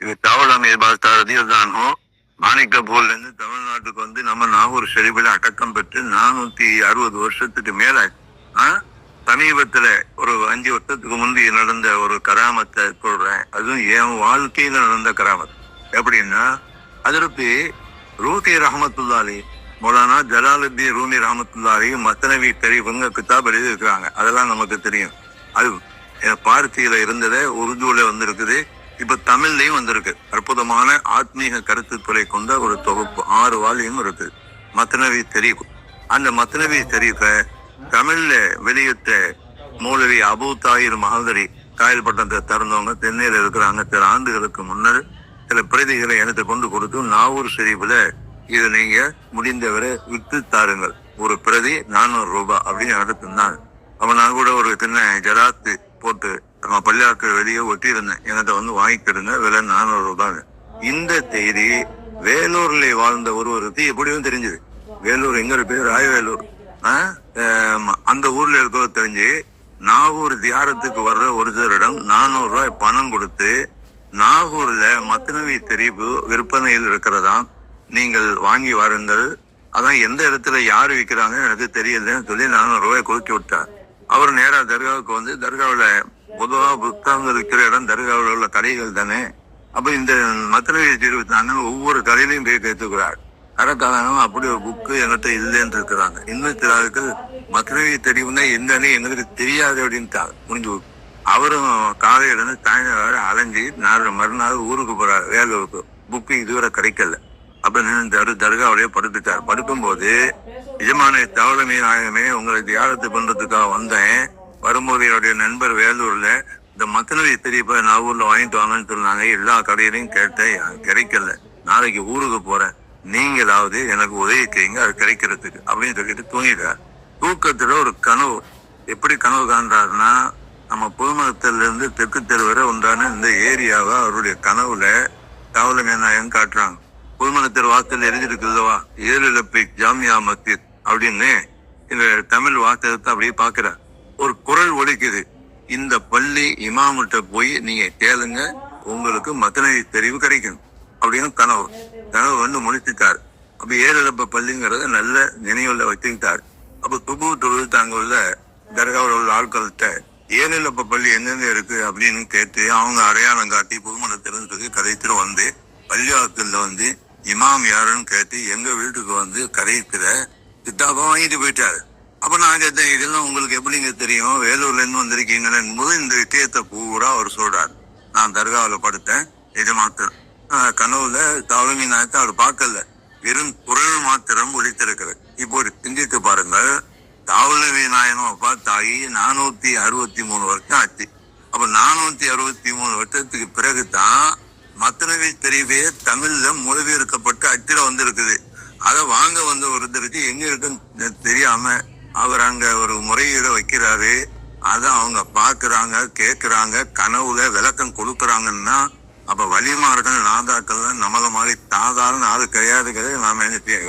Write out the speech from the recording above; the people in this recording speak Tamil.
இது தவளமை பாஸ்தாரதியில் மாணிக்க மாணிக்கப்பூர்ல இருந்து தமிழ்நாட்டுக்கு வந்து நம்ம நாகூர் ஷெரீஃபில் அடக்கம் பெற்று நானூத்தி அறுபது வருஷத்துக்கு மேல ஆ? சமீபத்துல ஒரு அஞ்சு வருஷத்துக்கு முந்தி நடந்த ஒரு கராமத்தை சொல்றேன் அதுவும் என் வாழ்க்கையில நடந்த கராமத் எப்படின்னா அதற்கு ரூதி ரஹமத்துல்லாலி மௌலானா ஜலாலுத்தீன் ரூமி ரஹமத்துல்லாலி மத்தனவி தெரிவுங்க கிதாப் எழுதியிருக்கிறாங்க. அதெல்லாம் நமக்கு தெரியும். அது அஹ், பார்த்தியில இருந்ததே உருதுல வந்திருக்குது. இப்ப தமிழ்லயும் வந்திருக்கு. அற்புதமான ஆத்மீக கருத்துக்களை கொண்ட ஒரு தொகுப்பு ஆறு வால்யூம் இருக்கு. மத்தனவி தெரிவு. அந்த மத்தனவி தெரிவை தமிழ்ல வெளியிட்ட மூலவி அபு தாயிர் மகதரி காயல்பட்டத்தை திறந்தவங்க தென்னையில இருக்கிறாங்க. சில ஆண்டுகளுக்கு முன்னர் சில பிரதிகளை எனக்கு கொண்டு கொடுத்து நாவூர் ஷெரீஃபில் இதை நீங்க முடிந்தவரை விற்று தாருங்கள். ஒரு பிரதி நானூறு ரூபாய் அப்படின்னு எடுத்திருந்தாங்க அவன் நான் கூட ஒரு சின்ன ஜராத்து போட்டு நம்ம பள்ளியாக்கு வெளியே ஒட்டியிருந்தேன். என்கிட்ட வந்து வாங்கிக்கிடுங்க விலை நானூறு ரூபாங்க இந்த செய்தி வேலூர்ல வாழ்ந்த ஒருவருக்கு எப்படியும் தெரிஞ்சது. வேலூர் எங்க பேர் ராயவேலூர். அந்த ஊர்ல இருக்கிறது தெரிஞ்சு நாகூர் தியாரத்துக்கு வர்ற ஒரு சிலரிடம் நானூறு ரூபாய் பணம் கொடுத்து நாகூர்ல மத்தனவி தெரிவு விற்பனையில் இருக்கிறதா நீங்கள் வாங்கி வாருங்கள். அதான் எந்த இடத்துல யாரு விற்கிறாங்க எனக்கு தெரியலன்னு சொல்லி நானூறு ரூபாய் கொடுத்து விட்டார். அவர் நேரா தர்காவுக்கு வந்து தர்காவில் பொதுவா புத்தகங்கள் இருக்கிற இடம் தர்காவில் உள்ள கடைகள் தானே? அப்ப இந்த மத்தனவி தெரிவு ஒவ்வொரு கடையிலையும் போய் கேட்டுக்கிறாள் கடைக்காரனும் அப்படி ஒரு புக்கு என்கிட்ட இல்லைன்னு இருக்கிறாங்க. இன்னும் சில ஆட்கள் மத்தனவி தெரியும்னா என்னன்னு எங்களுக்கு தெரியாது அப்படின்ட்டாங்க. முடிஞ்சு அவரும் காலையில இருந்து சாயந்தரம் வரை அலைஞ்சு நாலு மறுநாள் ஊருக்கு போறாரு வேலூருக்கு. புக்கு இதுவரை கிடைக்கல. அப்ப நின்று தரு தர்காவிலேயே படுத்துட்டார். படுக்கும்போது எஜமான தவளமே நாயகமே உங்களை தியாகத்தை பண்றதுக்காக வந்தேன். வரும்போது என்னுடைய நண்பர் வேலூர்ல இந்த மக்களவை தெரியப்ப நான் ஊர்ல வாங்கிட்டு வாங்கன்னு சொன்னாங்க. எல்லா கடையிலையும் கேட்டேன். கிடைக்கல. நாளைக்கு ஊருக்கு போறேன். நீங்களாவது எனக்கு உதவி செய்யுங்க. அது கிடைக்கிறதுக்கு அப்படின்னு சொல்லிட்டு தூங்கிட்டார். தூக்கத்துல ஒரு கனவு. எப்படி கனவு காண்றாருன்னா நம்ம புதுமகத்தில இருந்து தெற்கு தெரு வரை உண்டான இந்த ஏரியாவை அவருடைய கனவுல காவல நாயகம் காட்டுறாங்க. புதுமணத்தர் வாசல் எழுதியிருக்குல்லவா ஏழு லப்பி ஜாமியா மஸ்ஜித் அப்படின்னு இந்த தமிழ் வாசகத்தை அப்படியே பாக்குறார் ஒரு குரல் ஒலிக்குது. இந்த பள்ளி இமாமிட்ட போய் நீங்க கேளுங்க உங்களுக்கு மத்தனை தெரிவு கிடைக்கும் அப்படின்னு கனவு. கனவு வந்து முடிச்சுட்டார் அப்ப ஏழப்ப பள்ளிங்கிறத நல்ல நினைவுல வச்சுக்கிட்டார். அப்ப துபு தொழுது தாங்க உள்ள தர்காவில் உள்ள ஆட்கள்கிட்ட ஏழுலப்ப பள்ளி எங்கெங்க இருக்கு அப்படின்னு கேட்டு அவங்க அடையாளம் காட்டி புதுமலை சொல்லி கதைத்துட்டு வந்து பள்ளிவாக்கல்ல வந்து இமாம் யாருன்னு கேட்டு எங்க வீட்டுக்கு வந்து கதைக்கிற கிட்டாபம் வாங்கிட்டு போயிட்டாரு. அப்ப நான் கேட்டேன் இதெல்லாம் உங்களுக்கு எப்படிங்க தெரியும்? வேலூர்ல இருந்து வந்திருக்கீங்களே போது இந்த விஷயத்தை பூரா அவர் சொல்றாரு. நான் தர்காவில் படுத்தேன் இது மாத்திரம். கனவுல தவளமி நாயத்தை அவர் பார்க்கல. வெறும் குரல் மாத்திரம் ஒழித்திருக்கிறது இப்போ ஒரு சிந்தித்து பாருங்கள். தாவளவி நாயனும் அப்பா தாயி நானூத்தி அறுபத்தி மூணு வருஷம் ஆச்சு. அப்ப நானூத்தி அறுபத்தி மூணு வருஷத்துக்கு பிறகுதான் மத்தனவி தெரிவே தமிழ்ல மொழிபெயர்க்கப்பட்டு அச்சில வந்திருக்குது. அதை வாங்க வந்த ஒருத்தருக்கு எங்க இருக்குன்னு தெரியாம அவர் அங்க ஒரு முறையீடு வைக்கிறாரு. அதை அவங்க பாக்குறாங்க கேக்குறாங்க கனவுல விளக்கம் கொடுக்கறாங்கன்னா அப்ப வழிமார்கள் நாதாக்கள் நம்மள மாதிரி சாதாரண ஆள் கிடையாது நாம என்ன செய்ய